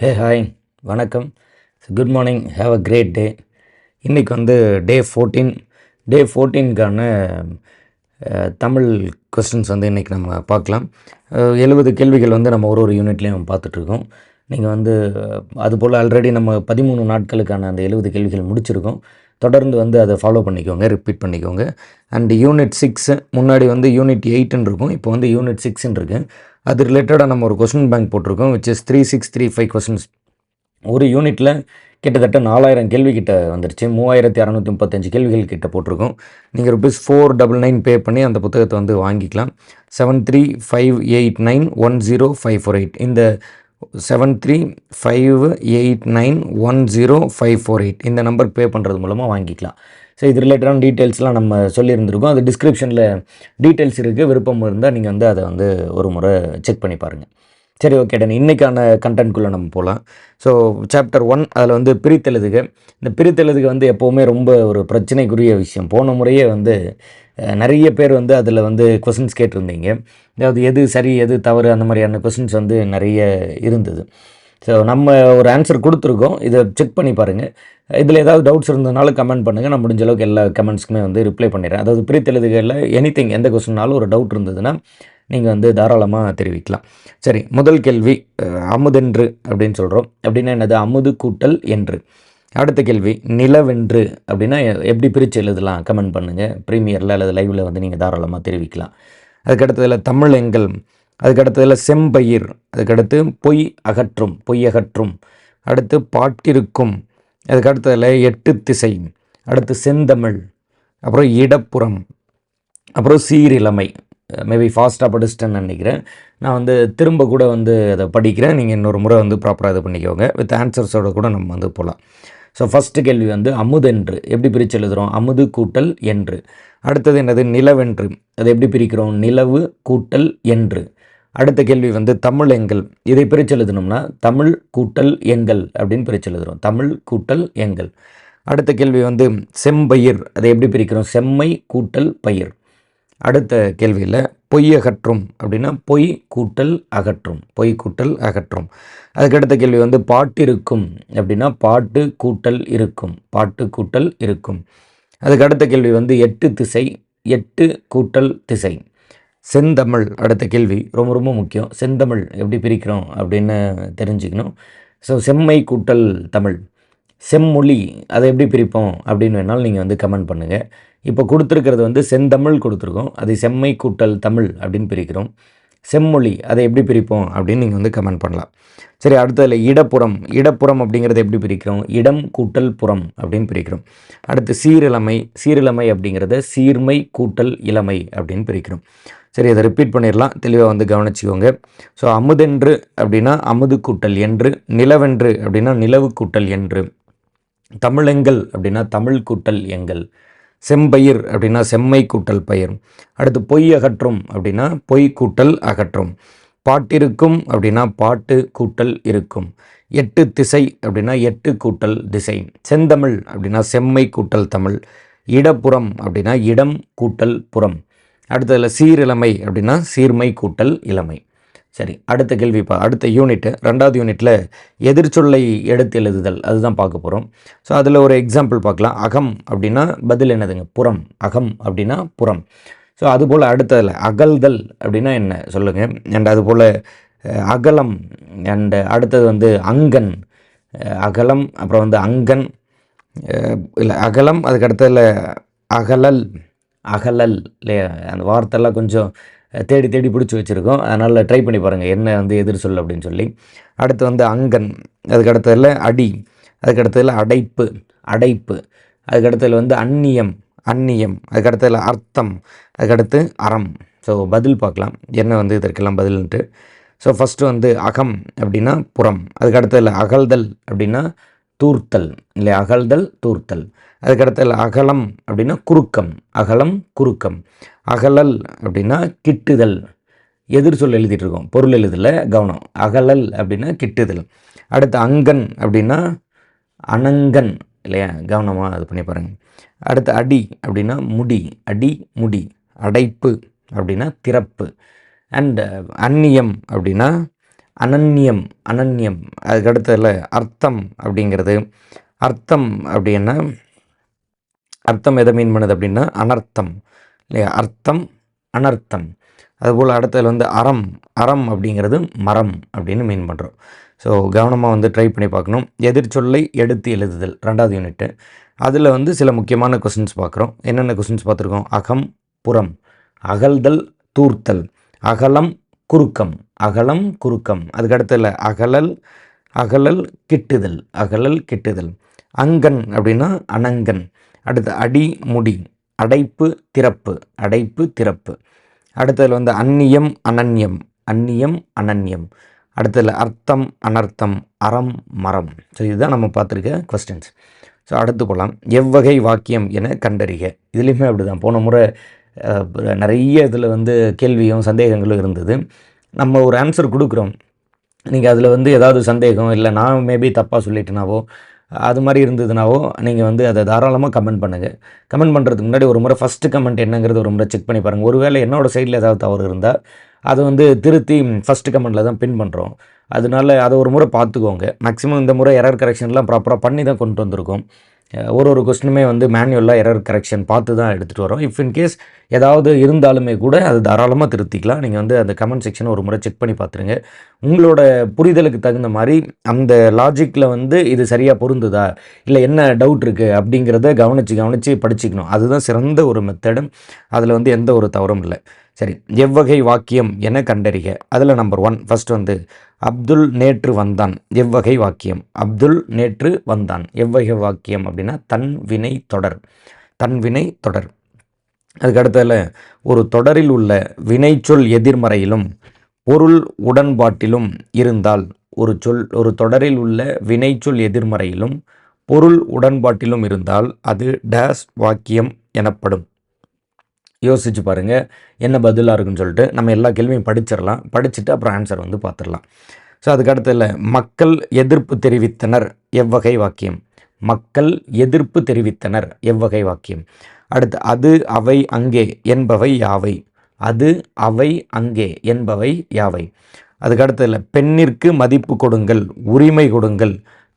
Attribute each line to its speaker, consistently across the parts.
Speaker 1: ஹே hi வணக்கம் good morning have a great day இன்றைக்கி வந்து டே ஃபோர்டீன் டே ஃபோர்டீனுக்கான தமிழ் கொஸ்டின்ஸ் வந்து இன்றைக்கி நம்ம பார்க்கலாம் எழுபது கேள்விகள் வந்து நம்ம ஒரு ஒரு யூனிட்லேயும் பார்த்துட்ருக்கோம் நீங்கள் வந்து அதுபோல் ஆல்ரெடி நம்ம பதிமூணு நாட்களுக்கான அந்த எழுபது கேள்விகள் முடிச்சிருக்கோம் தொடர்ந்து வந்து அதை ஃபாலோ பண்ணிக்கோங்க ரிப்பீட் பண்ணிக்கோங்க அண்ட் யூனிட் சிக்ஸு முன்னாடி வந்து யூனிட் எயிட்டுன்னு இருக்கும் இப்போ வந்து யூனிட் சிக்ஸ்ன்னு இருக்குது அது ரிலேட்டடாக நம்ம ஒரு கொஸ்டின் பேங்க் போட்டிருக்கோம் which is three six three five questions ஒரு யூனிட்டில் கிட்டத்தட்ட நாலாயிரம் கேள்வி கிட்ட வந்துருச்சு மூவாயிரத்தி அறநூற்றி முப்பத்தஞ்சு கேள்விகள் கிட்ட போட்டிருக்கோம் நீங்கள் rupees four double nine pay பண்ணி அந்த புத்தகத்தை வந்து வாங்கிக்கலாம் seven three five eight nine one zero five four eight இந்த seven three five eight nine one zero five four eight இந்த நம்பருக்கு பே பண்ணுறது மூலமாக வாங்கிக்கலாம் ஸோ இது ரிலேட்டடான டீட்டெயில்ஸ்லாம் நம்ம சொல்லியிருந்திருக்கோம் அது டிஸ்கிரிப்ஷனில் டீட்டெயில்ஸ் இருக்குது விருப்பம் இருந்தால் நீங்கள் வந்து அதை வந்து ஒரு முறை செக் பண்ணி பாருங்கள் சரி ஓகே டன் இன்றைக்கான கண்டென்ட்குள்ளே நம்ம போகலாம் ஸோ சாப்டர் ஒன் அதில் வந்து பிரித்தெழுதுக இந்த பிரித்தெழுதுக வந்து எப்போவுமே ரொம்ப ஒரு பிரச்சனைக்குரிய விஷயம் போன முறையே வந்து நிறைய பேர் வந்து அதில் வந்து கொஸ்டின்ஸ் கேட்டிருந்தீங்க அதாவது எது சரி எது தவறு அந்த மாதிரியான கொஸ்டின்ஸ் வந்து நிறைய இருந்தது ஸோ நம்ம ஒரு ஆன்சர் கொடுத்துருக்கோம் இதை செக் பண்ணி பாருங்கள் இதில் ஏதாவது டவுட்ஸ் இருந்ததுனாலும் கமெண்ட் பண்ணுங்கள் நான் முடிஞ்ச அளவுக்கு எல்லா கமெண்ட்ஸ்க்குமே வந்து ரிப்ளை பண்ணிடுறேன் அதாவது பிரித்தெழுதுகளில் எனி திங் எந்த கொஸ்டின்னாலும் ஒரு டவுட் இருந்ததுன்னா நீங்கள் வந்து தாராளமாக தெரிவிக்கலாம் சரி முதல் கேள்வி அமுதென்று அப்படின்னு சொல்கிறோம் அப்படின்னா என்னது அமுது கூட்டல் என்று அடுத்த கேள்வி நிலவென்று அப்படின்னா எப்படி பிரித்து எழுதலாம் கமெண்ட் பண்ணுங்கள் ப்ரீமியரில் அல்லது லைவில் வந்து நீங்கள் தாராளமாக தெரிவிக்கலாம் அதுக்கடுத்ததில் தமிழ் எங்கள் அதுக்கடுத்ததில் செம்பயிர் அதுக்கடுத்து பொய் அகற்றும் பொய் அகற்றும் அடுத்து பாட்டிருக்கும் அதுக்கடுத்ததில் எட்டு திசை அடுத்து செந்தமிழ் அப்புறம் இடப்புறம் அப்புறம் சீரிழமை மேபி ஃபாஸ்ட்டாக படிச்சிட்டேன்னு நினைக்கிறேன் நான் வந்து திரும்ப கூட வந்து அதை படிக்கிறேன் நீங்கள் இன்னொரு முறை வந்து ப்ராப்பராக இது பண்ணிக்கோங்க வித் ஆன்சர்ஸோடு கூட நம்ம வந்து போகலாம் ஸோ ஃபஸ்ட்டு கேள்வி வந்து அமுதென்று எப்படி பிரித்து எழுதுகிறோம் அமுது கூட்டல் என்று அடுத்தது என்னது நிலவென்று அதை எப்படி பிரிக்கிறோம் நிலவு கூட்டல் என்று அடுத்த கேள்வி வந்து தமிழ் எங்கள் இதை பிரித்து எழுதணும்னா தமிழ் கூட்டல் எங்கள் அப்படின்னு பிரித்து எழுதுகிறோம் தமிழ் கூட்டல் எங்கள் அடுத்த கேள்வி வந்து செம்பயிர் அதை எப்படி பிரிக்கிறோம் செம்மை கூட்டல் பயிர் அடுத்த கேள்வியில் பொய் அகற்றும் அப்படின்னா பொய் கூட்டல் அகற்றும் பொய் கூட்டல் அகற்றும் அதுக்கடுத்த கேள்வி வந்து பாட்டு இருக்கும் அப்படின்னா பாட்டு கூட்டல் இருக்கும் பாட்டு கூட்டல் இருக்கும் அதுக்கு அடுத்த கேள்வி வந்து எட்டு திசை எட்டு கூட்டல் திசை செந்தமிழ் அடுத்த கேள்வி ரொம்ப ரொம்ப முக்கியம் செந்தமிழ் எப்படி பிரிக்கிறோம் அப்படின்னு தெரிஞ்சுக்கணும் ஸோ செம்மை கூட்டல் தமிழ் செம்மொழி அதை எப்படி பிரிப்போம் அப்படின்னு வேணாலும் நீங்கள் வந்து கமெண்ட் பண்ணுங்கள் இப்போ கொடுத்துருக்கிறது வந்து செந்தமிழ் கொடுத்துருக்கோம் அது செம்மை கூட்டல் தமிழ் அப்படின்னு பிரிக்கிறோம் செம்மொழி அதை எப்படி பிரிப்போம் அப்படின்னு நீங்கள் வந்து கமெண்ட் பண்ணலாம் சரி அடுத்ததில் இடப்புறம் இடப்புறம் அப்படிங்கிறத எப்படி பிரிக்கிறோம் இடம் கூட்டல் புறம் அப்படின்னு பிரிக்கிறோம் அடுத்து சீரிழமை சீரிழமை அப்படிங்கிறத சீர்மை கூட்டல் இளமை அப்படின்னு பிரிக்கிறோம் சரி அதை ரிப்பீட் பண்ணிடலாம் தெளிவாக வந்து கவனிச்சுக்கோங்க ஸோ அமுதென்று அப்படின்னா அமுது கூட்டல் என்று நிலவென்று அப்படின்னா நிலவு கூட்டல் என்று தமிழெங்கள் அப்படின்னா தமிழ் கூட்டல் எங்கள் செம்பயிர் அப்படின்னா செம்மை கூட்டல் பயிர் அடுத்து பொய் அகற்றும் அப்படின்னா பொய் கூட்டல் அகற்றும் பாட்டிருக்கும் அப்படின்னா பாட்டு கூட்டல் இருக்கும் எட்டு திசை அப்படின்னா எட்டு கூட்டல் திசை செந்தமிழ் அப்படின்னா செம்மை கூட்டல் தமிழ் இடப்புறம் அப்படின்னா இடம் கூட்டல் புறம் அடுத்ததில் சீரிழமை அப்படின்னா சீர்மை கூட்டல் இளமை சரி அடுத்த கேள்வி இப்போ அடுத்த யூனிட்டு ரெண்டாவது யூனிட்டில் எதிர்ச்சொல்லை எடுத்து எழுதுதல் அதுதான் பார்க்க போகிறோம் ஸோ அதில் ஒரு எக்ஸாம்பிள் பார்க்கலாம் அகம் அப்படின்னா பதில் என்னதுங்க புறம் அகம் அப்படின்னா புறம் ஸோ அதுபோல் அடுத்ததில் அகல்தல் அப்படின்னா என்ன சொல்லுங்கள் அண்ட் அதுபோல் அகலம் அண்டு அடுத்தது வந்து அங்கன் அகலம் அப்புறம் வந்து அங்கன் இல்லை அகலம் அதுக்கு அடுத்ததில் அகலல் அகலல் இல்லையா அந்த வார்த்தைலாம் கொஞ்சம் தேடி தேடி பிடிச்சி வச்சுருக்கோம் அதனால் ட்ரை பண்ணி பாருங்கள் என்ன வந்து எதிர் சொல் அப்படின்னு சொல்லி அடுத்து வந்து அங்கன் அதுக்கடுத்ததில் அடி அதுக்கடுத்ததில் அடைப்பு அடைப்பு அதுக்கடுத்ததில் வந்து அந்நியம் அந்நியம் அதுக்கடுத்ததில் அர்த்தம் அதுக்கடுத்து அறம் ஸோ பதில் பார்க்கலாம் என்ன வந்து இதற்கெல்லாம் பதில்ன்ட்டு ஸோ ஃபஸ்ட்டு வந்து அகம் அப்படின்னா புறம் அதுக்கடுத்ததில் அகழ்தல் அப்படின்னா தூர்த்தல் இல்லை அகழ்தல் தூர்த்தல் அதுக்கடுத்ததில் அகலம் அப்படின்னா குறுக்கம் அகலம் குறுக்கம் அகலல் அப்படின்னா கிட்டுதல் எதிர் சொல் எழுதிட்டுருக்கோம் பொருள் எழுதல கவனம் அகலல் அப்படின்னா கிட்டுதல் அடுத்து அங்கன் அப்படின்னா அனங்கன் இல்லையா கவனமாக அது பண்ணி பாருங்கள் அடுத்து அடி அப்படின்னா முடி அடி முடி அடைப்பு அப்படின்னா திறப்பு அண்ட் அந்நியம் அப்படின்னா அனன்யம் அனன்யம் அதுக்கடுத்ததில் அர்த்தம் அப்படிங்கிறது அர்த்தம் அப்படின்னா அர்த்தம் எதை மீன் பண்ணுது அப்படின்னா அனர்த்தம் இல்லையா அர்த்தம் அனர்த்தம் அதுபோல் அடுத்தது வந்து அறம் அறம் அப்படிங்கிறது மரம் அப்படின்னு மீன் பண்ணுறோம் ஸோ கவனமாக வந்து ட்ரை பண்ணி பார்க்கணும் எதிர்ச்சொல்லை எடுத்து எழுதுதல் ரெண்டாவது யூனிட்டு அதில் வந்து சில முக்கியமான கொஸ்டின்ஸ் பார்க்குறோம் என்னென்ன கொஸ்டின்ஸ் பார்த்துருக்கோம் அகம் புறம் அகல்தல் தூர்த்தல் அகலம் குறுக்கம் அகலம் குறுக்கம் அதுக்கடுத்தல அகலல் அகலல் கிட்டுதல் அகலல் கிட்டுதல் அங்கன் அப்படின்னா அனங்கன் அடுத்து அடி முடி அடைப்பு திறப்பு அடைப்பு திறப்பு அடுத்ததில் வந்து அந்நியம் அனன்யம் அந்நியம் அனன்யம் அடுத்ததில் அர்த்தம் அனர்த்தம் அறம் மரம் ஸோ இதுதான் நம்ம பார்த்துருக்க கொஸ்டின்ஸ் ஸோ அடுத்து போகலாம் எவ்வகை வாக்கியம் என கண்டறிக இதுலேயுமே அப்படி தான் போன முறை நிறைய இதில் வந்து கேள்வியும் சந்தேகங்களும் இருந்தது நம்ம ஒரு ஆன்சர் கொடுக்குறோம் நீங்கள் அதில் வந்து ஏதாவது சந்தேகம் இல்லை நான் மேபி தப்பாக சொல்லிட்டேனாவோ அது மாதிரி இருந்ததுனாவோ நீங்கள் வந்து அதை தாராளமாக கமெண்ட் பண்ணுங்கள் கமெண்ட் பண்ணுறதுக்கு முன்னாடி ஒரு முறை ஃபஸ்ட்டு கமெண்ட் என்னங்கிறது ஒரு முறை செக் பண்ணி பாருங்கள் ஒருவேளை என்னோடய சைடில் ஏதாவது தவறு இருந்தால் அது வந்து திருத்தி ஃபஸ்ட்டு கமெண்ட்டில் தான் பின் பண்ணுறோம் அதனால அதை ஒரு முறை பார்த்துக்கோங்க மேக்ஸிமம் இந்த முறை எரர் கரெக்ஷன்லாம் ப்ராப்பராக பண்ணி தான் கொண்டு வந்திருக்கோம் ஒரு ஒரு கொஸ்டினுமே வந்து மேனுவலாக எரர் கரெக்ஷன் பார்த்து தான் எடுத்துகிட்டு வரோம் இஃப் இன் கேஸ் ஏதாவது இருந்தாலுமே கூட அது தாராளமாக திருத்திக்கலாம் நீங்கள் வந்து அந்த கமெண்ட் செக்ஷனை ஒரு முறை செக் பண்ணி பார்த்துருங்க உங்களோட புரிதலுக்கு தகுந்த மாதிரி அந்த லாஜிக்கில் வந்து இது சரியாக பொருந்துதா இல்லை என்ன டவுட் இருக்குது அப்படிங்கிறத கவனித்து கவனித்து படிச்சுக்கணும் அதுதான் சிறந்த ஒரு மெத்தடும் அதில் வந்து எந்த ஒரு தவறும் இல்லை சரி எவ்வகை வாக்கியம் என கண்டறிக அதில் நம்பர் ஒன் ஃபஸ்ட் வந்து அப்துல் நேற்று வந்தான் எவ்வகை வாக்கியம் அப்துல் நேற்று வந்தான் எவ்வகை வாக்கியம் அப்படின்னா தன் வினை தொடர் தன்வினை தொடர் அதுக்கடுத்ததில் ஒரு தொடரில் உள்ள வினைச்சொல் எதிர்மறையிலும் பொருள் உடன்பாட்டிலும் இருந்தால் ஒரு சொல் ஒரு தொடரில் உள்ள வினைச்சொல் எதிர்மறையிலும் பொருள் உடன்பாட்டிலும் இருந்தால் அது டேஸ் வாக்கியம் எனப்படும் யோசிச்சு பாருங்கள் என்ன பதிலாக இருக்குன்னு சொல்லிட்டு நம்ம எல்லா கேள்வியும் படிச்சிடலாம் படிச்சுட்டு அப்புறம் ஆன்சர் வந்து பார்த்துடலாம் ஸோ அதுக்கடுத்ததில் மக்கள் எதிர்ப்பு தெரிவித்தனர் எவ்வகை வாக்கியம் மக்கள் எதிர்ப்பு தெரிவித்தனர் எவ்வகை வாக்கியம் அடுத்து அது அவை அங்கே என்பவை யாவை அது அவை அங்கே என்பவை யாவை அதுக்கடுத்ததில் பெண்ணிற்கு மதிப்பு கொடுங்கள் உரிமை கொடுங்கள்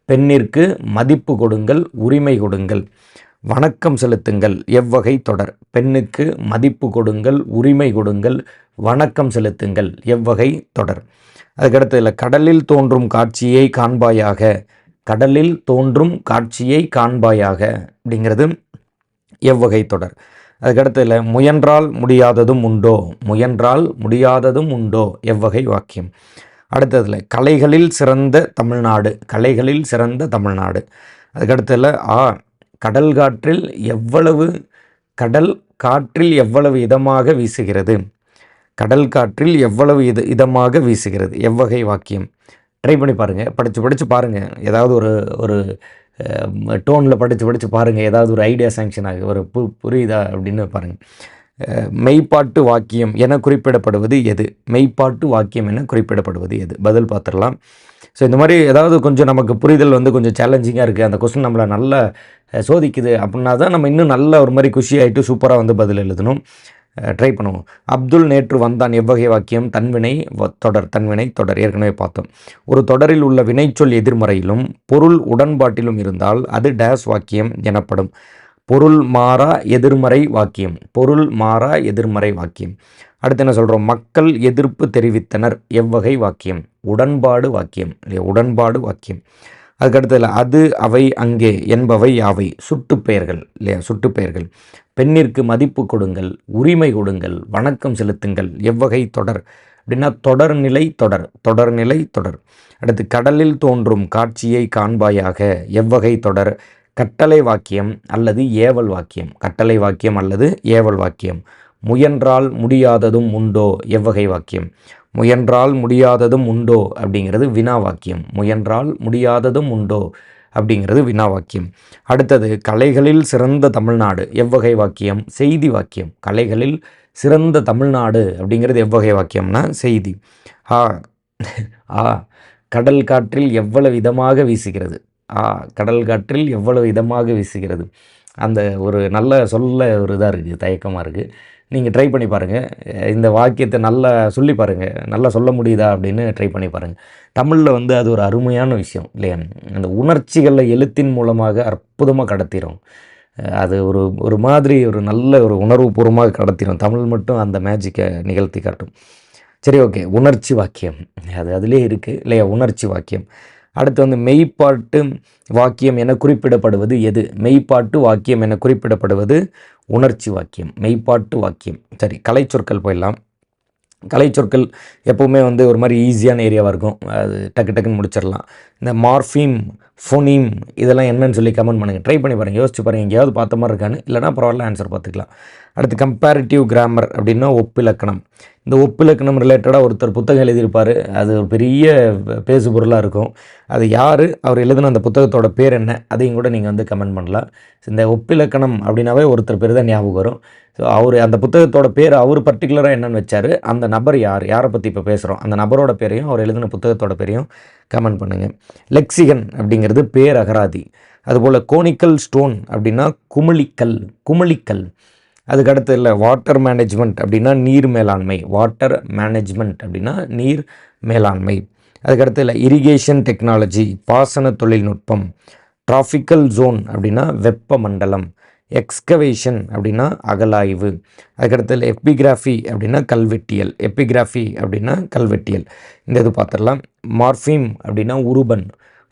Speaker 1: பெண்ணிற்கு மதிப்பு கொடுங்கள் உரிமை கொடுங்கள் வணக்கம் செலுத்துங்கள் எவ்வகை தொடர் பெண்ணுக்கு மதிப்பு கொடுங்கள் உரிமை கொடுங்கள் வணக்கம் செலுத்துங்கள் எவ்வகை தொடர் அதுக்கடுத்து இல்லை கடலில் தோன்றும் காட்சியை காண்பாயாக கடலில் தோன்றும் காட்சியை காண்பாயாக அப்படிங்கிறது எவ்வகை தொடர் அதுக்கடுத்து இல்லை முயன்றால் முடியாததும் உண்டோ முயன்றால் முடியாததும் உண்டோ எவ்வகை வாக்கியம் அடுத்ததில் கலைகளில் சிறந்த தமிழ்நாடு கலைகளில் சிறந்த தமிழ்நாடு அதுக்கடுத்ததில் ஆ கடல் காற்றில் எவ்வளவு கடல் காற்றில் எவ்வளவு இதமாக வீசுகிறது கடல் காற்றில் எவ்வளவு இது இதமாக வீசுகிறது எவ்வகை வாக்கியம் ட்ரை பண்ணி பாருங்கள் படித்து படித்து பாருங்கள் ஏதாவது ஒரு ஒரு டோனில் படித்து படித்து பாருங்கள் ஏதாவது ஒரு ஐடியா சேங்ஷன் ஆகுது ஒரு பு புரியுதா அப்படின்னு பாருங்கள் மெய்ப்பாட்டு வாக்கியம் என குறிப்பிடப்படுவது எது மெய்ப்பாட்டு வாக்கியம் என குறிப்பிடப்படுவது எது பதில் பார்த்துடலாம் ஸோ இந்த மாதிரி ஏதாவது கொஞ்சம் நமக்கு புரிதல் வந்து கொஞ்சம் சேலஞ்சிங்காக இருக்குது அந்த கொஸ்டின் நம்மளை நல்லா சோதிக்குது அப்படின்னா தான் நம்ம இன்னும் நல்ல ஒரு மாதிரி குஷி ஆகிட்டு சூப்பராக வந்து பதில் எழுதணும் ட்ரை பண்ணுவோம் அப்துல் நேற்று வந்தான் எவ்வகை வாக்கியம் தன்வினை தொடர் தன்வினை தொடர் ஏற்கனவே பார்த்தோம் ஒரு தொடரில் உள்ள வினைச்சொல் எதிர்மறையிலும் பொருள் உடன்பாட்டிலும் இருந்தால் அது டேஸ் வாக்கியம் எனப்படும் பொருள் மாறா எதிர்மறை வாக்கியம் பொருள் மாறா எதிர்மறை வாக்கியம் அடுத்து என்ன சொல்கிறோம் மக்கள் எதிர்ப்பு தெரிவித்தனர் எவ்வகை வாக்கியம் உடன்பாடு வாக்கியம் இல்லையா உடன்பாடு வாக்கியம் இல்லை அது அவை அங்கே என்பவை யாவை சுட்டுப்பெயர்கள் இல்லையா சுட்டுப்பெயர்கள் பெண்ணிற்கு மதிப்பு கொடுங்கள் உரிமை கொடுங்கள் வணக்கம் செலுத்துங்கள் எவ்வகை தொடர் அப்படின்னா தொடர்நிலை தொடர் தொடர்நிலை தொடர் அடுத்து கடலில் தோன்றும் காட்சியை காண்பாயாக எவ்வகை தொடர் கட்டளை வாக்கியம் அல்லது ஏவல் வாக்கியம் கட்டளை வாக்கியம் அல்லது ஏவல் வாக்கியம் முயன்றால் முடியாததும் உண்டோ எவ்வகை வாக்கியம் முயன்றால் முடியாததும் உண்டோ அப்படிங்கிறது வினா வாக்கியம் முயன்றால் முடியாததும் உண்டோ அப்படிங்கிறது வினா வாக்கியம் அடுத்தது கலைகளில் சிறந்த தமிழ்நாடு எவ்வகை வாக்கியம் செய்தி வாக்கியம் கலைகளில் சிறந்த தமிழ்நாடு அப்படிங்கிறது எவ்வகை வாக்கியம்னா செய்தி ஆ ஆ கடல் காற்றில் எவ்வளவு விதமாக வீசுகிறது கடல் காற்றில் எவ்வளவு இதமாக வீசுகிறது அந்த ஒரு நல்ல சொல்ல ஒரு இதாக இருக்குது தயக்கமாக இருக்குது நீங்கள் ட்ரை பண்ணி பாருங்கள் இந்த வாக்கியத்தை நல்லா சொல்லி பாருங்கள் நல்லா சொல்ல முடியுதா அப்படின்னு ட்ரை பண்ணி பாருங்கள் தமிழில் வந்து அது ஒரு அருமையான விஷயம் இல்லையா அந்த உணர்ச்சிகளை எழுத்தின் மூலமாக அற்புதமாக கடத்திடும் அது ஒரு ஒரு மாதிரி ஒரு நல்ல ஒரு உணர்வுபூர்வமாக கடத்திடும் தமிழ் மட்டும் அந்த மேஜிக்கை நிகழ்த்தி காட்டும் சரி ஓகே உணர்ச்சி வாக்கியம் அது அதிலே இருக்குது இல்லையா உணர்ச்சி வாக்கியம் அடுத்து வந்து மெய்ப்பாட்டு வாக்கியம் என குறிப்பிடப்படுவது எது மெய்ப்பாட்டு வாக்கியம் என குறிப்பிடப்படுவது உணர்ச்சி வாக்கியம் மெய்ப்பாட்டு வாக்கியம் சரி கலை சொற்கள் போயிடலாம் கலை சொற்கள் எப்போவுமே வந்து ஒரு மாதிரி ஈஸியான ஏரியாவாக இருக்கும் அது டக்கு டக்குன்னு முடிச்சிடலாம் இந்த மார்ஃபீம் ஃபோனீம் இதெல்லாம் என்னன்னு சொல்லி கமெண்ட் பண்ணுங்கள் ட்ரை பண்ணி பாருங்கள் யோசிச்சு பாருங்கள் எங்கேயாவது பார்த்த மாதிரி இருக்கான்னு இல்லைனா பரவாயில்ல ஆன்சர் பார்த்துக்கலாம் அடுத்து கம்பேரிட்டிவ் கிராமர் அப்படின்னா ஒப்பிலக்கணம் இந்த ஒப்பிலக்கணம் ரிலேட்டடாக ஒருத்தர் புத்தகம் எழுதியிருப்பார் அது ஒரு பெரிய பேசுபொருளாக இருக்கும் அது யார் அவர் எழுதின அந்த புத்தகத்தோட பேர் என்ன அதையும் கூட நீங்கள் வந்து கமெண்ட் பண்ணலாம் இந்த ஒப்பிலக்கணம் அப்படின்னாவே ஒருத்தர் பேர் தான் ஞாபகம் வரும் ஸோ அவர் அந்த புத்தகத்தோட பேர் அவர் பர்டிகுலராக என்னென்னு வச்சார் அந்த நபர் யார் யாரை பற்றி இப்போ பேசுகிறோம் அந்த நபரோட பேரையும் அவர் எழுதின புத்தகத்தோட பேரையும் கமெண்ட் பண்ணுங்கள் லெக்சிகன் அப்படிங்கிறது பேர் அகராதி அதுபோல் கோனிக்கல் ஸ்டோன் அப்படின்னா குமிழிக்கல் குமிழிக்கல் அதுக்கடுத்து இல்லை வாட்டர் மேனேஜ்மெண்ட் அப்படின்னா நீர் மேலாண்மை வாட்டர் மேனேஜ்மெண்ட் அப்படின்னா நீர் மேலாண்மை அதுக்கடுத்து இல்லை இரிகேஷன் டெக்னாலஜி பாசன தொழில்நுட்பம் டிராஃபிக்கல் ஜோன் அப்படின்னா வெப்ப மண்டலம் எக்ஸ்கவேஷன் அப்படின்னா அகலாய்வு அதுக்கடுத்தது எப்பிகிராஃபி அப்படின்னா கல்வெட்டியல் எப்பிகிராஃபி அப்படின்னா கல்வெட்டியல் இந்த இது பார்த்துடலாம் மார்ஃபீம் அப்படின்னா உருபன்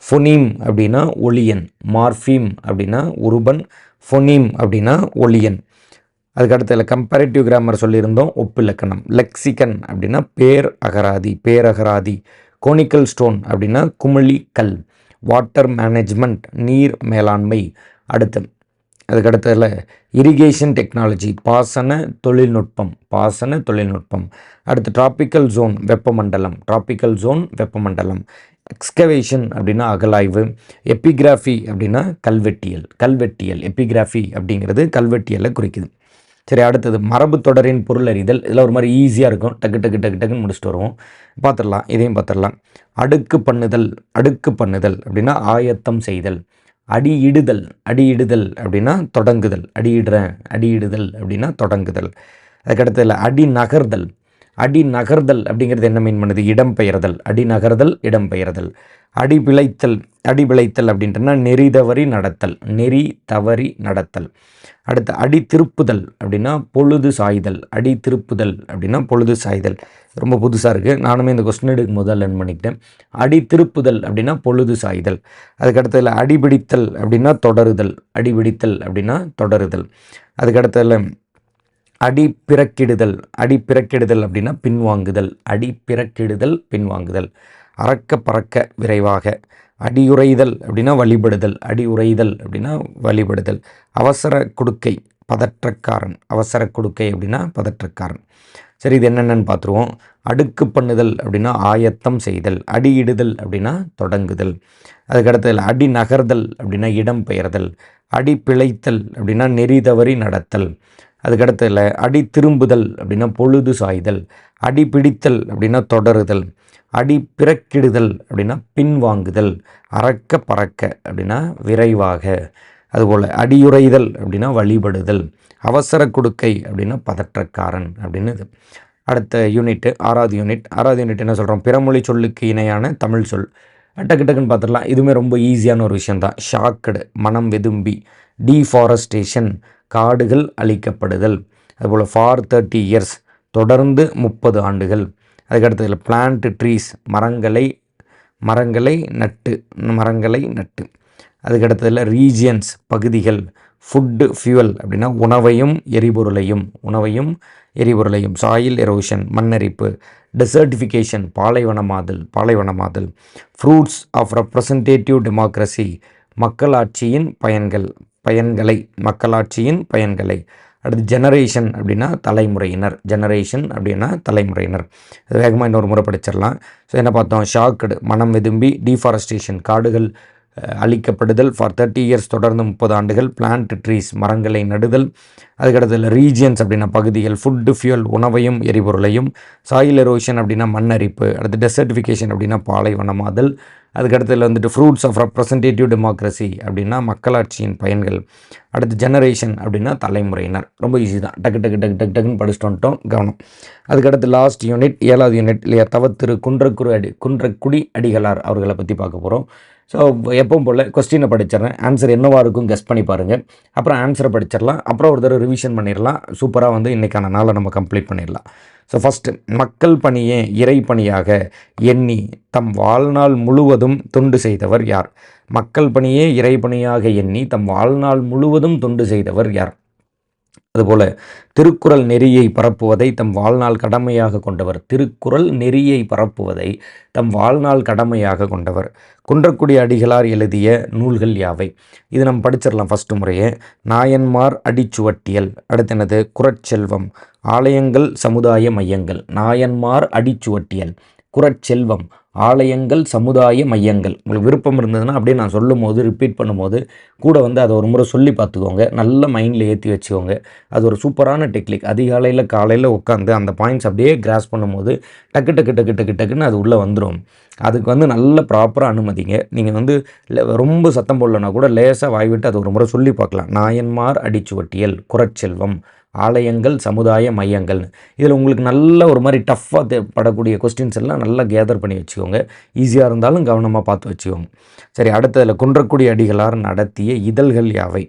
Speaker 1: ஃபொனீம் அப்படின்னா ஒளியன் மார்ஃபீம் அப்படின்னா உருபன் ஃபொனீம் அப்படின்னா ஒளியன் அதுக்கடுத்ததில் கம்பேரிட்டிவ் கிராமர் சொல்லியிருந்தோம் ஒப்பிலக்கணம் லெக்சிகன் அப்படின்னா பேர் அகராதி பேரகராதி கோனிக்கல் ஸ்டோன் அப்படின்னா குமிழி கல் வாட்டர் மேனேஜ்மெண்ட் நீர் மேலாண்மை அடுத்து அதுக்கடுத்ததில் இரிகேஷன் டெக்னாலஜி பாசன தொழில்நுட்பம் பாசன தொழில்நுட்பம் அடுத்து டிராபிக்கல் ஜோன் வெப்பமண்டலம் டிராபிக்கல் ஜோன் வெப்பமண்டலம் எக்ஸ்கவேஷன் அப்படின்னா அகலாய்வு எப்பிகிராஃபி அப்படின்னா கல்வெட்டியல் கல்வெட்டியல் எப்பிகிராஃபி அப்படிங்கிறது கல்வெட்டியலை குறிக்குது சரி அடுத்தது மரபு தொடரின் பொருள் அறிதல் இதில் ஒரு மாதிரி ஈஸியாக இருக்கும் டக்கு டக்கு டக்கு டக்குன்னு முடிச்சுட்டு வருவோம் பார்த்துடலாம் இதையும் பார்த்துடலாம் அடுக்கு பண்ணுதல் அடுக்கு பண்ணுதல் அப்படின்னா ஆயத்தம் செய்தல் அடியிடுதல் அடியிடுதல் அப்படின்னா தொடங்குதல் அடியிடுறேன் அடியிடுதல் அப்படின்னா தொடங்குதல் அதுக்கடுத்ததில் அடி நகர்தல் அடி நகர்தல் அப்படிங்கிறது என்ன மீன் பண்ணுது இடம்பெயர்தல் அடி நகர்தல் இடம்பெயர்தல் அடி பிழைத்தல் அடிபிழைத்தல் விளைத்தல் அப்படின்றனா நெறி தவறி நடத்தல் நெறி தவறி நடத்தல் அடுத்து அடி திருப்புதல் அப்படின்னா பொழுது சாய்தல் அடி திருப்புதல் அப்படின்னா பொழுது சாய்தல் ரொம்ப புதுசாக இருக்குது நானுமே இந்த கொஸ்டின் எடுக்கும் போது லேர்ன் பண்ணிக்கிட்டேன் அடி திருப்புதல் அப்படின்னா பொழுது சாய்தல் அதுக்கடுத்ததில் அடிபிடித்தல் அப்படின்னா தொடருதல் அடிபிடித்தல் அப்படின்னா தொடருதல் அதுக்கடுத்ததில் அடி பிறக்கிடுதல் அடி பிறக்கிடுதல் அப்படின்னா பின்வாங்குதல் அடி பிறக்கிடுதல் பின்வாங்குதல் அறக்க பறக்க விரைவாக அடியுறைதல் அப்படின்னா வழிபடுதல் அடியுறைதல் அப்படின்னா வழிபடுதல் அவசர கொடுக்கை பதற்றக்காரன் அவசர கொடுக்கை அப்படின்னா பதற்றக்காரன் சரி இது என்னென்னு பார்த்துருவோம் அடுக்கு பண்ணுதல் அப்படின்னா ஆயத்தம் செய்தல் அடியிடுதல் அப்படின்னா தொடங்குதல் அதுக்கடுத்து அடி நகர்தல் அப்படின்னா இடம் பெயர்தல் அடி பிழைத்தல் அப்படின்னா நெறி தவறி நடத்தல் அதுக்கடுத்தல அடி திரும்புதல் அப்படின்னா பொழுது சாய்தல் அடி பிடித்தல் அப்படின்னா தொடருதல் அடி பிறக்கிடுதல் அப்படின்னா பின்வாங்குதல் அறக்க பறக்க அப்படின்னா விரைவாக அதுபோல் அடியுறைதல் அப்படின்னா வழிபடுதல் அவசர கொடுக்கை அப்படின்னா பதற்றக்காரன் அப்படின்னு இது அடுத்த யூனிட்டு ஆறாவது யூனிட் ஆறாவது யூனிட் என்ன சொல்கிறோம் பிறமொழி சொல்லுக்கு இணையான தமிழ் சொல் டக்கு டக்குன்னு பார்த்துடலாம் இதுவுமே ரொம்ப ஈஸியான ஒரு விஷயம் தான் ஷாக்கடு மனம் வெதும்பி டீஃபாரஸ்டேஷன் காடுகள் அழிக்கப்படுதல் அதுபோல் ஃபார் தேர்ட்டி இயர்ஸ் தொடர்ந்து முப்பது ஆண்டுகள் அதுக்கடுத்ததில் பிளான்ட் ட்ரீஸ் மரங்களை மரங்களை நட்டு மரங்களை நட்டு அதுக்கடுத்ததில் ரீஜியன்ஸ் பகுதிகள் ஃபுட்டு ஃபியூவல் அப்படின்னா உணவையும் எரிபொருளையும் உணவையும் எரிபொருளையும் சாயில் எரோஷன் மண்ணரிப்பு டெசர்டிஃபிகேஷன் பாலைவனமாதல் பாலைவனமாதல் ஃப்ரூட்ஸ் ஆஃப் ரெப்ரசன்டேட்டிவ் டெமோக்ரஸி மக்களாட்சியின் பயன்கள் பயன்களை மக்களாட்சியின் பயன்களை அடுத்து ஜெனரேஷன் அப்படின்னா தலைமுறையினர் ஜெனரேஷன் அப்படின்னா தலைமுறையினர் அது வேகமாக இன்னொரு முறை படிச்சிடலாம் ஸோ என்ன பார்த்தோம் ஷாக்கடு மனம் விதும்பி டீஃபாரஸ்டேஷன் காடுகள் அழிக்கப்படுதல் ஃபார் தேர்ட்டி இயர்ஸ் தொடர்ந்து முப்பது ஆண்டுகள் பிளான்ட் ட்ரீஸ் மரங்களை நடுதல் அதுக்கடுத்ததில் ரீஜியன்ஸ் அப்படின்னா பகுதிகள் ஃபுட்டு ஃபியூல் உணவையும் எரிபொருளையும் சாயில் எரோஷன் அப்படின்னா மண்ணரிப்பு அடுத்து டெசர்டிஃபிகேஷன் அப்படின்னா பாலைவனமாதல் அதுக்கடுத்ததில் வந்துட்டு ஃப்ரூட்ஸ் ஆஃப் ரெப்ரசன்டேட்டிவ் டெமோக்ரஸி அப்படின்னா மக்களாட்சியின் பயன்கள் அடுத்து ஜெனரேஷன் அப்படின்னா தலைமுறையினர் ரொம்ப ஈஸி தான் டக்கு டக்கு டக்கு டக்கு டக்குன்னு படிச்சுட்டு வந்துட்டோம் கவனம் அதுக்கடுத்து லாஸ்ட் யூனிட் ஏழாவது யூனிட் இல்லையா தவத்திரு குன்றக்குரு அடி குன்றக்குடி அடிகளார் அவர்களை பற்றி பார்க்க போகிறோம் ஸோ எப்பவும் போல் கொஸ்டினை படிச்சிடறேன் ஆன்சர் என்னவாக இருக்கும் கெஸ்ட் பண்ணி பாருங்கள் அப்புறம் ஆன்சரை படிச்சிடலாம் அப்புறம் ஒரு தடவை ரிவிஷன் பண்ணிடலாம் சூப்பராக வந்து இன்றைக்கான நாளை நம்ம கம்ப்ளீட் பண்ணிடலாம் ஸோ ஃபஸ்ட்டு மக்கள் பணியே இறை பணியாக எண்ணி தம் வாழ்நாள் முழுவதும் தொண்டு செய்தவர் யார் மக்கள் பணியே இறை பணியாக எண்ணி தம் வாழ்நாள் முழுவதும் தொண்டு செய்தவர் யார் அதுபோல திருக்குறள் நெறியை பரப்புவதை தம் வாழ்நாள் கடமையாக கொண்டவர் திருக்குறள் நெறியை பரப்புவதை தம் வாழ்நாள் கடமையாக கொண்டவர் குன்றக்குடி அடிகளார் எழுதிய நூல்கள் யாவை இது நம்ம படிச்சிடலாம் ஃபஸ்ட்டு முறையே நாயன்மார் அடிச்சுவட்டியல் அடுத்தனது என்னது குரச்செல்வம் ஆலயங்கள் சமுதாய மையங்கள் நாயன்மார் அடிச்சுவட்டியல் குறச்செல்வம் ஆலயங்கள் சமுதாய மையங்கள் உங்களுக்கு விருப்பம் இருந்ததுன்னா அப்படியே நான் சொல்லும் போது ரிப்பீட் பண்ணும்போது கூட வந்து அதை ஒரு முறை சொல்லி பார்த்துக்கோங்க நல்ல மைண்டில் ஏற்றி வச்சுக்கோங்க அது ஒரு சூப்பரான டெக்னிக் அதிகாலையில் காலையில் உட்காந்து அந்த பாயிண்ட்ஸ் அப்படியே கிராஸ் பண்ணும்போது டக்கு டக்கு டக்கு டக்கு டக்குன்னு அது உள்ளே வந்துடும் அதுக்கு வந்து நல்ல ப்ராப்பராக அனுமதிங்க நீங்கள் வந்து ரொம்ப சத்தம் போடலன்னா கூட லேசாக வாய்விட்டு அதை ஒரு முறை சொல்லி பார்க்கலாம் நாயன்மார் அடிச்சுவட்டியல் குறச்செல்வம் ஆலயங்கள் சமுதாய மையங்கள்னு இதில் உங்களுக்கு நல்ல ஒரு மாதிரி டஃப்பாக தேவைப்படக்கூடிய கொஸ்டின்ஸ் எல்லாம் நல்லா கேதர் பண்ணி வச்சுக்கோங்க ஈஸியாக இருந்தாலும் கவனமாக பார்த்து வச்சுக்கோங்க சரி அடுத்ததில் குன்றக்குடி அடிகளார் நடத்திய இதழ்கள் யாவை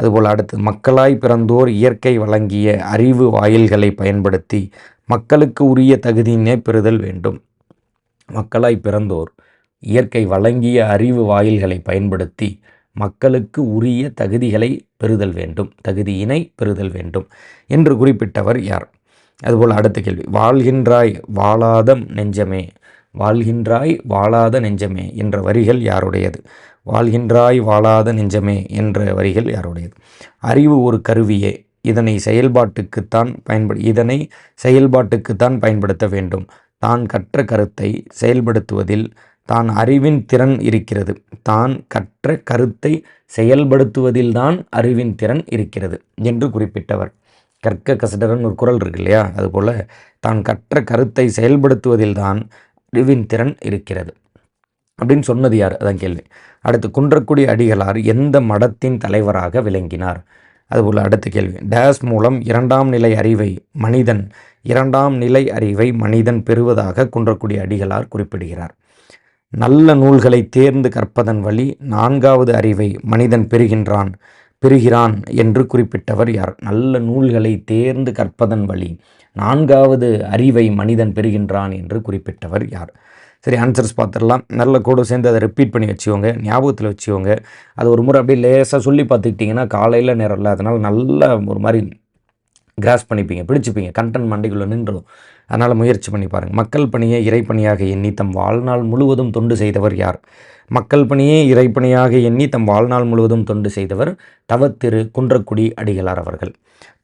Speaker 1: அதுபோல் அடுத்து மக்களாய் பிறந்தோர் இயற்கை வழங்கிய அறிவு வாயில்களை பயன்படுத்தி மக்களுக்கு உரிய தகுதியினே பெறுதல் வேண்டும் மக்களாய் பிறந்தோர் இயற்கை வழங்கிய அறிவு வாயில்களை பயன்படுத்தி மக்களுக்கு உரிய தகுதிகளை பெறுதல் வேண்டும் தகுதியினை பெறுதல் வேண்டும் என்று குறிப்பிட்டவர் யார் அதுபோல் அடுத்த கேள்வி வாழ்கின்றாய் வாழாதம் நெஞ்சமே வாழ்கின்றாய் வாழாத நெஞ்சமே என்ற வரிகள் யாருடையது வாழ்கின்றாய் வாழாத நெஞ்சமே என்ற வரிகள் யாருடையது அறிவு ஒரு கருவியே இதனை செயல்பாட்டுக்குத்தான் பயன்படு இதனை செயல்பாட்டுக்குத்தான் பயன்படுத்த வேண்டும் தான் கற்ற கருத்தை செயல்படுத்துவதில் தான் அறிவின் திறன் இருக்கிறது தான் கற்ற கருத்தை செயல்படுத்துவதில்தான் அறிவின் திறன் இருக்கிறது என்று குறிப்பிட்டவர் கற்க கசடரன் ஒரு குரல் இருக்கு இல்லையா அதுபோல் தான் கற்ற கருத்தை செயல்படுத்துவதில்தான் அறிவின் திறன் இருக்கிறது அப்படின்னு சொன்னது யார் அதான் கேள்வி அடுத்து குன்றக்குடி அடிகளார் எந்த மடத்தின் தலைவராக விளங்கினார் அதுபோல் அடுத்த கேள்வி டேஸ் மூலம் இரண்டாம் நிலை அறிவை மனிதன் இரண்டாம் நிலை அறிவை மனிதன் பெறுவதாக குன்றக்குடி அடிகளார் குறிப்பிடுகிறார் நல்ல நூல்களை தேர்ந்து கற்பதன் வழி நான்காவது அறிவை மனிதன் பெறுகின்றான் பெறுகிறான் என்று குறிப்பிட்டவர் யார் நல்ல நூல்களை தேர்ந்து கற்பதன் வழி நான்காவது அறிவை மனிதன் பெறுகின்றான் என்று குறிப்பிட்டவர் யார் சரி ஆன்சர்ஸ் பார்த்துடலாம் நல்ல கூட சேர்ந்து அதை ரிப்பீட் பண்ணி வச்சுக்கோங்க ஞாபகத்தில் வச்சுக்கோங்க அது ஒரு முறை அப்படியே லேசாக சொல்லி பார்த்துக்கிட்டிங்கன்னா காலையில் நேரம் இல்லை அதனால் நல்ல ஒரு மாதிரி கிராஸ் பண்ணிப்பீங்க பிடிச்சிப்பீங்க கண்டன் மண்டைக்குள்ளே நின்றுடும் அதனால் முயற்சி பண்ணி பாருங்கள் மக்கள் பணியை இறைப்பணியாக எண்ணி தம் வாழ்நாள் முழுவதும் தொண்டு செய்தவர் யார் மக்கள் பணியே இறைப்பணியாக எண்ணி தம் வாழ்நாள் முழுவதும் தொண்டு செய்தவர் தவத்திரு குன்றக்குடி அடிகளார் அவர்கள்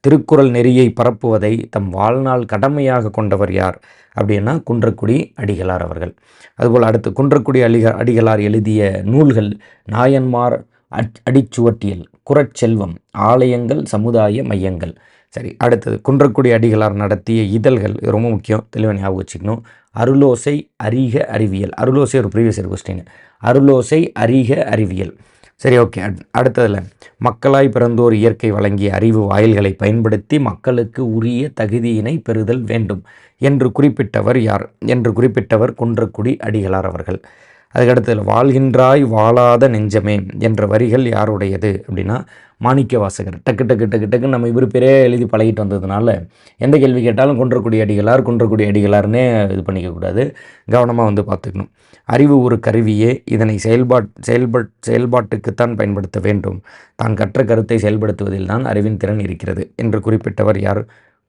Speaker 1: திருக்குறள் நெறியை பரப்புவதை தம் வாழ்நாள் கடமையாக கொண்டவர் யார் அப்படின்னா குன்றக்குடி அடிகளார் அவர்கள் அதுபோல் அடுத்து குன்றக்குடி அடிக அடிகளார் எழுதிய நூல்கள் நாயன்மார் அடிச்சுவட்டியல் குரச்செல்வம் ஆலயங்கள் சமுதாய மையங்கள் சரி அடுத்தது குன்றக்குடி அடிகளார் நடத்திய இதழ்கள் ரொம்ப முக்கியம் தெளிவாக ஞாபகம் வச்சுக்கணும் அருளோசை அரிக அறிவியல் அருளோசை ஒரு ப்ரீவியஸ் இயர் கொஸ்டின் அருளோசை அரிக அறிவியல் சரி ஓகே அடுத்ததில் மக்களாய் பிறந்தோர் இயற்கை வழங்கிய அறிவு வாயில்களை பயன்படுத்தி மக்களுக்கு உரிய தகுதியினை பெறுதல் வேண்டும் என்று குறிப்பிட்டவர் யார் என்று குறிப்பிட்டவர் குன்றக்குடி அடிகளார் அவர்கள் அதுக்கடுத்து வாழ்கின்றாய் வாழாத நெஞ்சமே என்ற வரிகள் யாருடையது அப்படின்னா மாணிக்க வாசகர் டக்கு டக்கு டக்கு டக்கு நம்ம இவர் பேரே எழுதி பழகிட்டு வந்ததுனால எந்த கேள்வி கேட்டாலும் கொன்றக்கூடிய அடிகளார் கொன்றக்கூடிய அடிகளார்னே இது பண்ணிக்கக்கூடாது கவனமாக வந்து பார்த்துக்கணும் அறிவு ஒரு கருவியே இதனை செயல்பாட் செயல்பட் செயல்பாட்டுக்குத்தான் பயன்படுத்த வேண்டும் தான் கற்ற கருத்தை செயல்படுத்துவதில் தான் அறிவின் திறன் இருக்கிறது என்று குறிப்பிட்டவர் யார்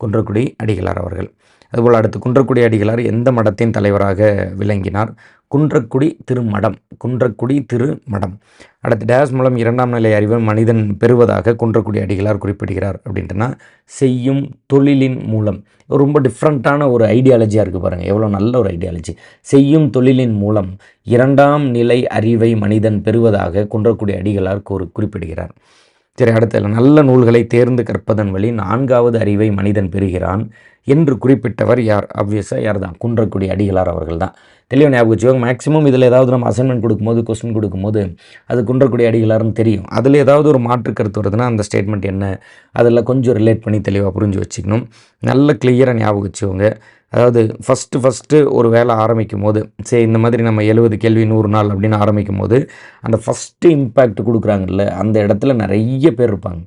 Speaker 1: குன்றக்குடி அடிகளார் அவர்கள் அதுபோல் அடுத்து குன்றக்குடி அடிகளார் எந்த மடத்தின் தலைவராக விளங்கினார் குன்றக்குடி திருமடம் குன்றக்குடி திருமடம் அடுத்து டேஸ் மூலம் இரண்டாம் நிலை அறிவை மனிதன் பெறுவதாக குன்றக்குடி அடிகளார் குறிப்பிடுகிறார் அப்படின்ட்டுனா செய்யும் தொழிலின் மூலம் ரொம்ப டிஃப்ரெண்ட்டான ஒரு ஐடியாலஜியாக இருக்குது பாருங்கள் எவ்வளோ நல்ல ஒரு ஐடியாலஜி செய்யும் தொழிலின் மூலம் இரண்டாம் நிலை அறிவை மனிதன் பெறுவதாக குன்றக்குடி அடிகளார் கூறு குறிப்பிடுகிறார் சரி அடுத்த நல்ல நூல்களை தேர்ந்து கற்பதன் வழி நான்காவது அறிவை மனிதன் பெறுகிறான் என்று குறிப்பிட்டவர் யார் ஆப்வியஸாக யார் தான் குன்றக்குடி அடிகளார் அவர்கள் தான் தெளிவாக ஞாபகம் வச்சுக்கோங்க மேக்ஸிமம் இதில் ஏதாவது நம்ம அசைன்மெண்ட் கொடுக்கும்போது கொஸ்டின் கொடுக்கும்போது அது குன்றக்குடி அடிகளார்னு தெரியும் அதில் ஏதாவது ஒரு மாற்று கருத்து வருதுன்னா அந்த ஸ்டேட்மெண்ட் என்ன அதில் கொஞ்சம் ரிலேட் பண்ணி தெளிவாக புரிஞ்சு வச்சுக்கணும் நல்ல கிளியராக ஞாபகம் வச்சுக்கோங்க அதாவது ஃபஸ்ட்டு ஃபஸ்ட்டு ஒரு வேலை ஆரம்பிக்கும் போது சரி இந்த மாதிரி நம்ம எழுபது கேள்வி நூறு நாள் அப்படின்னு ஆரம்பிக்கும் போது அந்த ஃபஸ்ட்டு இம்பேக்ட் கொடுக்குறாங்கல்ல அந்த இடத்துல நிறைய பேர் இருப்பாங்க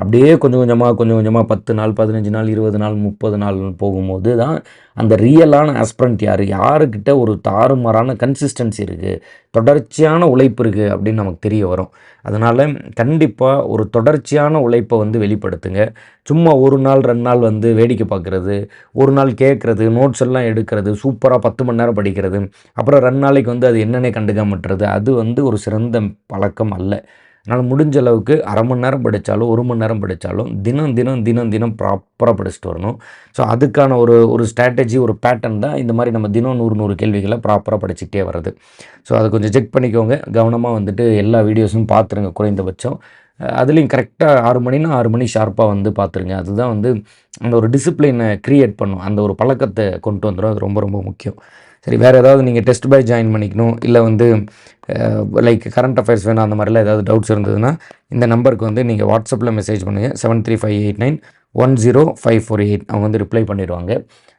Speaker 1: அப்படியே கொஞ்சம் கொஞ்சமாக கொஞ்சம் கொஞ்சமாக பத்து நாள் பதினஞ்சு நாள் இருபது நாள் முப்பது நாள் போகும்போது தான் அந்த ரியலான ஆஸ்பிரண்ட் யார் யாருக்கிட்ட ஒரு தாறுமாறான கன்சிஸ்டன்சி இருக்குது தொடர்ச்சியான உழைப்பு இருக்குது அப்படின்னு நமக்கு தெரிய வரும் அதனால் கண்டிப்பாக ஒரு தொடர்ச்சியான உழைப்பை வந்து வெளிப்படுத்துங்க சும்மா ஒரு நாள் ரெண்டு நாள் வந்து வேடிக்கை பார்க்குறது ஒரு நாள் கேட்குறது நோட்ஸ் எல்லாம் எடுக்கிறது சூப்பராக பத்து மணி நேரம் படிக்கிறது அப்புறம் ரெண்டு நாளைக்கு வந்து அது என்னென்ன கண்டுக்காமட்டுறது அது வந்து ஒரு சிறந்த பழக்கம் அல்ல அதனால் முடிஞ்ச அளவுக்கு அரை மணி நேரம் படித்தாலும் ஒரு மணி நேரம் படித்தாலும் தினம் தினம் தினம் தினம் ப்ராப்பராக படிச்சுட்டு வரணும் ஸோ அதுக்கான ஒரு ஒரு ஸ்ட்ராட்டஜி ஒரு பேட்டர்ன் தான் இந்த மாதிரி நம்ம தினம் நூறு நூறு கேள்விகளை ப்ராப்பராக படிச்சுக்கிட்டே வர்றது ஸோ அதை கொஞ்சம் செக் பண்ணிக்கோங்க கவனமாக வந்துட்டு எல்லா வீடியோஸும் பார்த்துருங்க குறைந்தபட்சம் அதுலேயும் கரெக்டாக ஆறு மணினா ஆறு மணி ஷார்ப்பாக வந்து பார்த்துருங்க அதுதான் வந்து அந்த ஒரு டிசிப்ளினை க்ரியேட் பண்ணும் அந்த ஒரு பழக்கத்தை கொண்டு வந்துடும் அது ரொம்ப ரொம்ப முக்கியம் சரி வேறு ஏதாவது நீங்கள் டெஸ்ட் பை ஜாயின் பண்ணிக்கணும் இல்லை வந்து லைக் கரண்ட் அஃபேர்ஸ் வேணும் அந்த மாதிரிலாம் ஏதாவது டவுட்ஸ் இருந்ததுன்னா இந்த நம்பருக்கு வந்து நீங்கள் வாட்ஸ்அப்பில் மெசேஜ் பண்ணுங்கள் seven three five eight nine one zero five four eight அவங்க வந்து ரிப்ளை பண்ணிடுவாங்க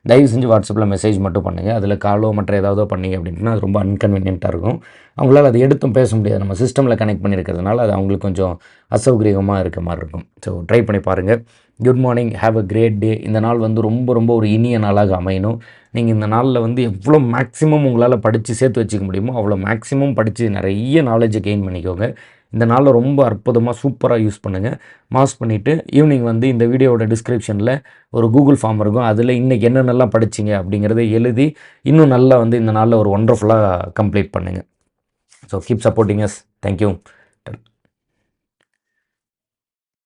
Speaker 1: தயவு செஞ்சு வாட்ஸ்அப்பில் மெசேஜ் மட்டும் பண்ணுங்கள் அதில் காலோ மற்ற ஏதாவது பண்ணிங்க அப்படின்னா அது ரொம்ப அன்கன்வீனியண்ட்டாக இருக்கும் அவங்களால் அதை எடுத்தும் பேச முடியாது நம்ம சிஸ்டமில் கனெக்ட் பண்ணியிருக்கிறதுனால அது அவங்களுக்கு கொஞ்சம் அசௌகரியமாக இருக்க மாதிரி இருக்கும் ஸோ ட்ரை பண்ணி பாருங்கள் good morning have a great day இந்த நாள் வந்து ரொம்ப ரொம்ப ஒரு இனிய நாளாக அமையணும் நீங்கள் இந்த நாளில் வந்து எவ்வளோ மேக்ஸிமம் உங்களால் படித்து சேர்த்து வச்சுக்க முடியுமோ அவ்வளோ மேக்ஸிமம் படித்து நிறைய நாலேஜை கெயின் பண்ணிக்கோங்க இந்த நாளில் ரொம்ப அற்புதமாக சூப்பராக யூஸ் பண்ணுங்கள் மாஸ் பண்ணிவிட்டு ஈவினிங் வந்து இந்த வீடியோட டிஸ்கிரிப்ஷனில் ஒரு கூகுள் ஃபார்ம் இருக்கும் அதில் இன்றைக்கி என்னென்னலாம் படிச்சிங்க அப்படிங்கிறத எழுதி இன்னும் நல்லா வந்து இந்த நாளில் ஒரு ஒண்டர்ஃபுல்லாக கம்ப்ளீட் பண்ணுங்கள் so keep supporting us thank you